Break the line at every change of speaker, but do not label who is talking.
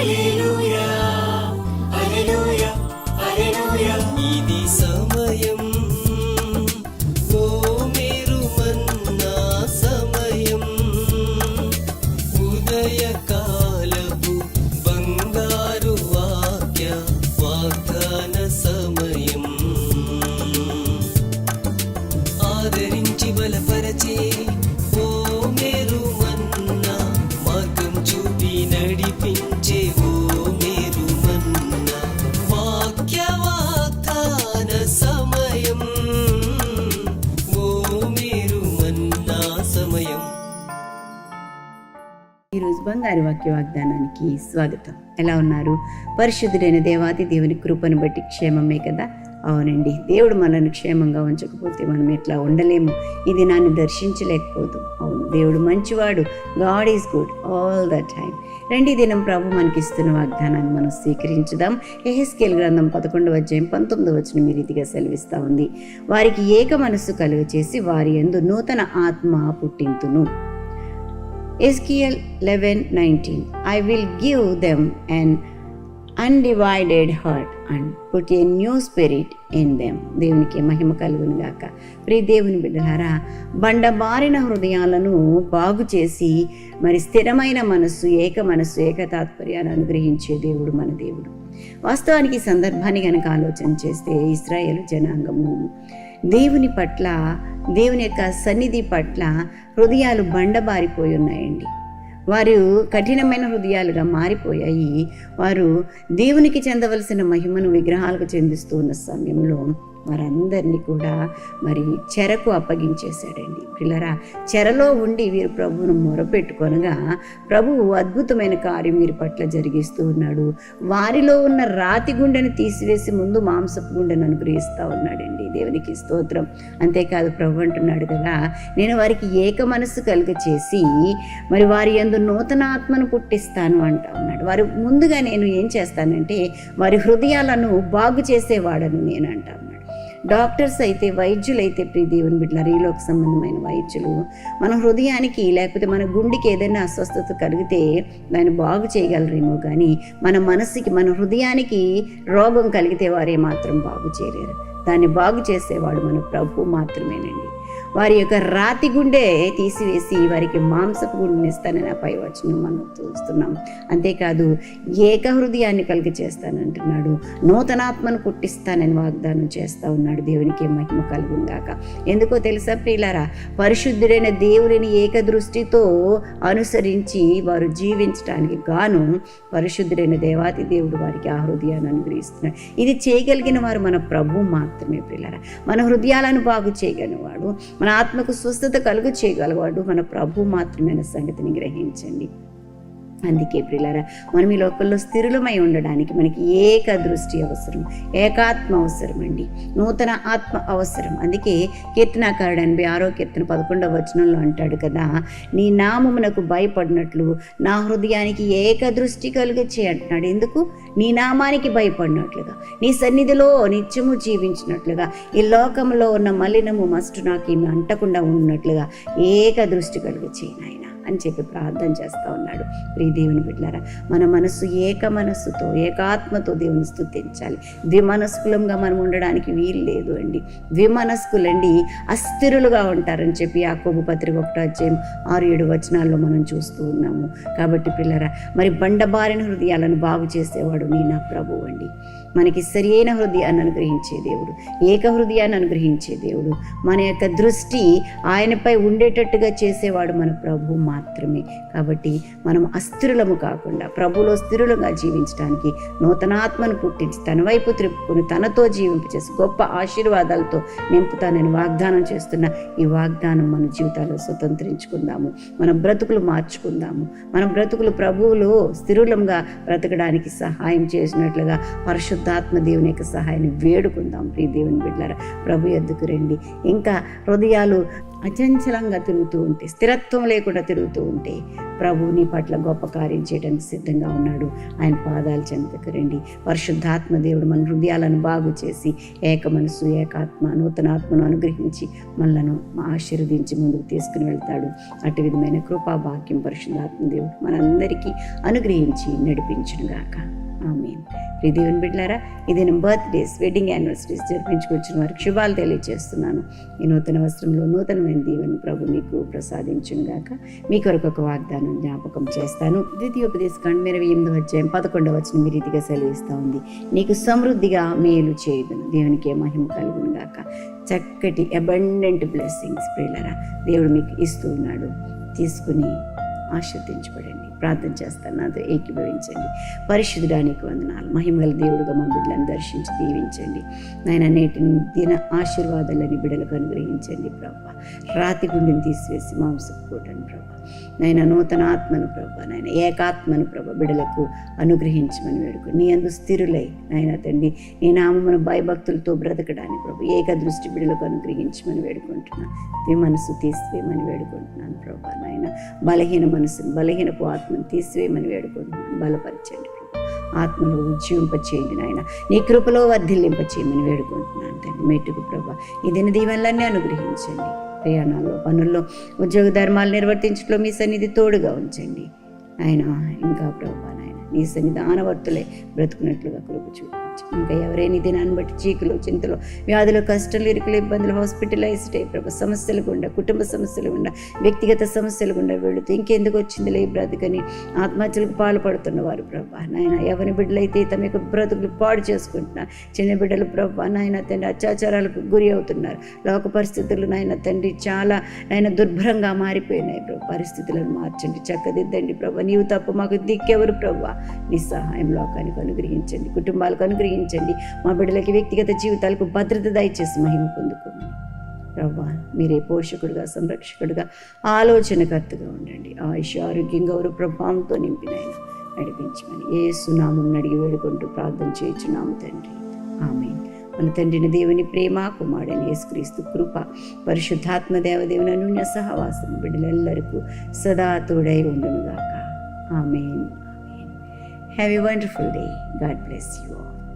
హల్లెలూయా హల్లెలూయా హల్లెలూయా.
ఇది సమయం ఓ మీరు మన్నా సమయం. ఉదయకాలపు
ఈరోజు బంగారు వాక్య వాగ్దానానికి స్వాగతం. ఎలా ఉన్నారు? పరిశుద్ధుడైన దేవాది దేవుని కృపను బట్టి క్షేమమే కదా? అవునండి. దేవుడు మనల్ని క్షేమంగా ఉంచకపోతే మనం ఎట్లా ఉండలేము? ఇది దినాన్ని దర్శించలేకపోదు అవును దేవుడు మంచివాడు. God is good all the time రెండు దినం ప్రభు మనకిస్తున్న వాగ్దానాన్ని మనం స్వీకరించుదాం. ఎహెస్కేల్ గ్రంథం పదకొండవ అధ్యాయం పంతొమ్మిదవ వచ్చిన మీ రీతిగా సెలవిస్తూ ఉంది. వారికి ఏక మనస్సు కలుగ చేసి వారి యందు నూతన ఆత్మ పుట్టింతును. Ezekiel 11:19 I will give them an undivided heart and put a new spirit in them దేవునికి మహిమ కలుగును గాక. ప్రీ దేవుని బిడ్డలారా బండబారిన హృదయాలను బాగు చేసి మరి స్థిరమైన మనస్సు ఏక మనస్సు ఏక తాత్పర్యాన్ని అనుగ్రహించే దేవుడు మన దేవుడు. వాస్తవానికి సందర్భాన్ని కనుక ఆలోచన చేస్తే ఇస్రాయేల్ జనాంగము దేవుని పట్ల దేవుని యొక్క సన్నిధి పట్ల హృదయాలు బండబారిపోయి ఉన్నాయండి. వారు కఠినమైన హృదయాలుగా మారిపోయాయి. వారు దేవునికి చెందవలసిన మహిమను విగ్రహాలకు చెందిస్తూ ఉన్న సమయంలో వారందరినీ కూడా మరి చెరకు అప్పగించేశాడండి. పిల్లరా చెరలో ఉండి వీరు ప్రభువును మొరపెట్టుకొనగా ప్రభువు అద్భుతమైన కార్యం వీరి పట్ల జరిగిస్తూ ఉన్నాడు. వారిలో ఉన్న రాతి గుండెను తీసివేసి ముందు మాంసపు గుండెను అనుగ్రహిస్తూ ఉన్నాడండి. దేవునికి స్తోత్రం. అంతేకాదు ప్రభు అంటున్నాడు కదా నేను వారికి ఏక మనస్సు కలుగ చేసి మరి వారి యందు నూతన ఆత్మను పుట్టిస్తాను అంటా ఉన్నాడు. వారు ముందుగా నేను ఏం చేస్తానంటే వారి హృదయాలను బాగు చేసేవాడను నేను అంటాను డాక్టర్స్ అయితే వైద్యులైతే ప్రీ దేవుని బిడ్డలారు ఈలోకి సంబంధమైన వైద్యులు మన హృదయానికి లేకపోతే మన గుండెకి ఏదైనా అస్వస్థత కలిగితే దాన్ని బాగు చేయగలరేమో కానీ మన మనసుకి మన హృదయానికి రోగం కలిగితే వారే మాత్రం బాగు చేయలేరు. దాన్ని బాగు చేసేవాడు మన ప్రభు మాత్రమేనండి. వారి యొక్క రాతి గుండె తీసివేసి వారికి మాంసపు గుండెని ఇస్తానని ఆ పై వచనం మనం చూస్తున్నాం. అంతేకాదు ఏక హృదయాన్ని కలిగి చేస్తానంటున్నాడు. నూతనాత్మను పుట్టిస్తానని వాగ్దానం చేస్తా ఉన్నాడు. దేవునికి మహిమ కలుగుందాక ఎందుకో తెలుసా ప్రియులారా? పరిశుద్ధుడైన దేవుడిని ఏక దృష్టితో అనుసరించి వారు జీవించడానికి గాను పరిశుద్ధుడైన దేవాతి దేవుడు వారికి ఆ హృదయాన్ని అనుగ్రహిస్తున్నాడు. ఇది చేయగలిగిన వారు మన ప్రభు మాత్రమే ప్రియులారా. మన హృదయాలను బాగు చేయగలిగినవాడు మన ఆత్మకు స్వస్థత కలుగు చేయగలవాడు మన ప్రభు మాత్రమైన సంగతిని గ్రహించండి. అందుకే ప్రిలారా మనం ఈ లోకల్లో స్థిరులమై ఉండడానికి మనకి ఏక దృష్టి అవసరం ఏకాత్మ అవసరం అండి. నూతన ఆత్మ అవసరం. అందుకే కీర్తనాకారుడు ఎనభై ఆరో కీర్తన పదకొండవ వచనంలో అంటాడు కదా నీ నామమునకు భయపడినట్లు నా హృదయానికి ఏక దృష్టి కలిగచ్చే అంటున్నాడు. ఎందుకు? నీ నామానికి భయపడినట్లుగా నీ సన్నిధిలో నిత్యము జీవించినట్లుగా ఈ లోకంలో ఉన్న మలినము మస్టు నాకు ఈమె అంటకుండా ఉన్నట్లుగా ఏక దృష్టి కలుగచ్చే నాయన. అని చెప్పి ప్రార్థన చేస్తూ ఉన్నాడు. ప్రియ దేవుని బిడ్డారా మన మనస్సు ఏక మనస్సుతో ఏకాత్మతో దేవుని స్థుతించాలి ద్విమనస్కులంగా మనం ఉండడానికి వీలు లేదు అండి. ద్విమనస్కులండి అస్థిరులుగా ఉంటారని చెప్పి ఆ యాకోబు పత్రిక ఒకటో అధ్యాయం ఆరు ఏడు వచనాల్లో మనం చూస్తూ ఉన్నాము. కాబట్టి పిల్లరా మరి బండబారిన హృదయాలను బాగు చేసేవాడు నీ నా ప్రభువు అండి. మనకి సరియైన హృదయాన్ని అనుగ్రహించే దేవుడు ఏక హృదయాన్ని అనుగ్రహించే దేవుడు. మన యొక్క దృష్టి ఆయనపై ఉండేటట్టుగా చేసేవాడు మన ప్రభు మా మాత్రమే. కాబట్టి మనం అస్థిరులము కాకుండా ప్రభులో స్థిరులుగా జీవించడానికి నూతనాత్మను పుట్టించి తన వైపు త్రిప్పుకొని తనతో జీవింపచేసి గొప్ప ఆశీర్వాదాలతో నింపుతానని వాగ్దానం చేస్తున్న ఈ వాగ్దానం మన జీవితాల్లో స్వతంత్రించుకుందాము. మన బ్రతుకులు మార్చుకుందాము. మన బ్రతుకులు ప్రభువులో స్థిరులంగా బ్రతకడానికి సహాయం చేసినట్లుగా పరిశుద్ధాత్మ దేవుని యొక్క సహాయాన్ని వేడుకుందాం. ప్రియ దేవుని బిడ్డారా ప్రభు ఎద్దుకు రండి. ఇంకా హృదయాలు అచంచలంగా తిరుగుతూ ఉంటే స్థిరత్వం లేకుండా తిరుగుతూ ఉంటే ప్రభువుని పట్ల గొప్ప కార్యం చేయడానికి సిద్ధంగా ఉన్నాడు. ఆయన పాదాలు చెంతకు రండి. పరిశుద్ధాత్మ దేవుడు మన హృదయాలను బాగు చేసి ఏక మనసు ఏకాత్మ నూతనాత్మను అనుగ్రహించి మనలను ఆశీర్వదించి ముందుకు తీసుకుని వెళ్తాడు. అటు విధమైన కృపా భాగ్యం పరిశుద్ధాత్మ దేవుడు మనందరికీ అనుగ్రహించి నడిపించునుగాక. ఆమె ప్రియ దేవుని బిడ్డారా ఇది నేను బర్త్డేస్ వెడ్డింగ్ యానివర్సరీస్ జరిపించుకొచ్చిన వారికి శుభాలు తెలియజేస్తున్నాను ఈ నూతన వస్త్రంలో నూతనమైన దీవెన ప్రభు మీకు ప్రసాదించుగాక మీ కొరకు ఒక వాగ్దానం జ్ఞాపకం చేస్తాను. ద్వితీయోపదేశకాండ మీరు ఎనిమిది అధ్యాయం పదకొండవ వచ్చిన మీ రీతిగా సెలవిస్తూ ఉంది. నీకు సమృద్ధిగా మేలు చేయదును. దేవునికి మహిమ కలుగును గాక. చక్కటి అబండెంట్ బ్లెస్సింగ్స్ ప్రియులరా దేవుడు మీకు ఇస్తూ ఉన్నాడు. తీసుకుని ఆశీర్దించబడండి ప్రార్థన చేస్తాను. నాతో ఏకీభవించండి. పరిశుద్ధడానికి వందనాలు. మహిమగల దేవుడుగా మా బిడ్డలను దర్శించి దీవించండి. నాయన నేటి దిన ఆశీర్వాదాలని బిడ్డలకు అనుగ్రహించండి ప్రభా. రాతి గుండెని తీసివేసి మాంసపు కూటని ప్రభా. నాయన నూతన ఆత్మను ప్రభా. నాయన ఏకాత్మను ప్రభ బిడలకు అనుగ్రహించమని వేడుకో నీ అందు స్థిరులై నాయన తండ్రి నీ నామమున భయభక్తులతో బ్రతకడానికి ప్రభు ఏక దృష్టి బిడలకు అనుగ్రహించమని వేడుకుంటున్నాను. మనసు తీసివేయమని వేడుకుంటున్నాను ప్రభా నాయన. బలహీన మనసును బలహీనపు ఆత్మ ఆత్మను తీసివేయమని వేడుకుంటున్నాను. బలపరచండి ఆత్మలో ఉజ్జీవింపచేయండి నాయన. నీ కృపలో వర్ధిల్లింపచేయమని వేడుకుంటున్నాను తండ్రి. మెట్టుకు ప్రభా. ఈ దిన దీవెనలన్నీ అనుగ్రహించండి. ప్రయాణాల్లో పనుల్లో ఉద్యోగ ధర్మాలు నిర్వర్తించడంలో మీ సన్నిధి తోడుగా ఉంచండి. ఆయన ఇంకా ప్రభా నాయన నీ సన్నిధి ఆనవర్తులే బ్రతుకున్నట్లుగా కృప చూపించు ఇంకా ఎవరైనా ఈ దినాన్ని బట్టి చీకులు చింతలు వ్యాధులు కష్టాలు ఇరుకులు ఇబ్బందులు హాస్పిటలైజ్డ్ అయ్యి సమస్యలు గుండా కుటుంబ సమస్యలు గుండా వ్యక్తిగత సమస్యలు గుండా వెళుతూ ఇంకెందుకు వచ్చిందిలే బ్రతుకని? ఆత్మహత్యలకు పాల్పడుతున్న వారు ప్రభా నాయన ఎవరి బిడ్డలైతే తమ యొక్క బ్రతుకులు పాడు చేసుకుంటున్నారు చిన్న బిడ్డలు ప్రభా నాయన తండ్రి అత్యాచారాలకు గురి అవుతున్నారు. లోక పరిస్థితులు నాయన తండ్రి చాలా ఆయన దుర్భరంగా మారిపోయినాయి ప్రభు. పరిస్థితులను మార్చండి చక్కదిద్దండి ప్రభా. నీవు తప్ప మాకు దిక్కెవరు ప్రభా. నీ సహాయం లోకానికి అనుగ్రహించండి కుటుంబాలకు అనుగ్రహించండి. మా బిడ్డలకి వ్యక్తిగత జీవితాలకు భద్రత దయచేసి మహిమ పొందుకోండి ప్రవ్వా మీరే పోషకుడుగా సంరక్షకుడుగా ఆలోచనకర్తగా ఉండండి. ఆయుష్ ఆరోగ్యం గౌరవ ప్రభావంతో నింపినైనా నడిపించమని ఏ సునామం అడిగి వేడుకుంటూ ప్రార్థన చేయించున్నాము తండ్రి. ఆమె మన తండ్రిని దేవుని ప్రేమ కుమారుడని యేసుక్రీస్తు కృప పరిశుద్ధాత్మ దేవదేవుని అనున్య సహవాసం బిడ్డలెల్లరికూ సదా తోడై ఉండునుగాక. ఆమెన్. Amen. Have a wonderful day God bless you all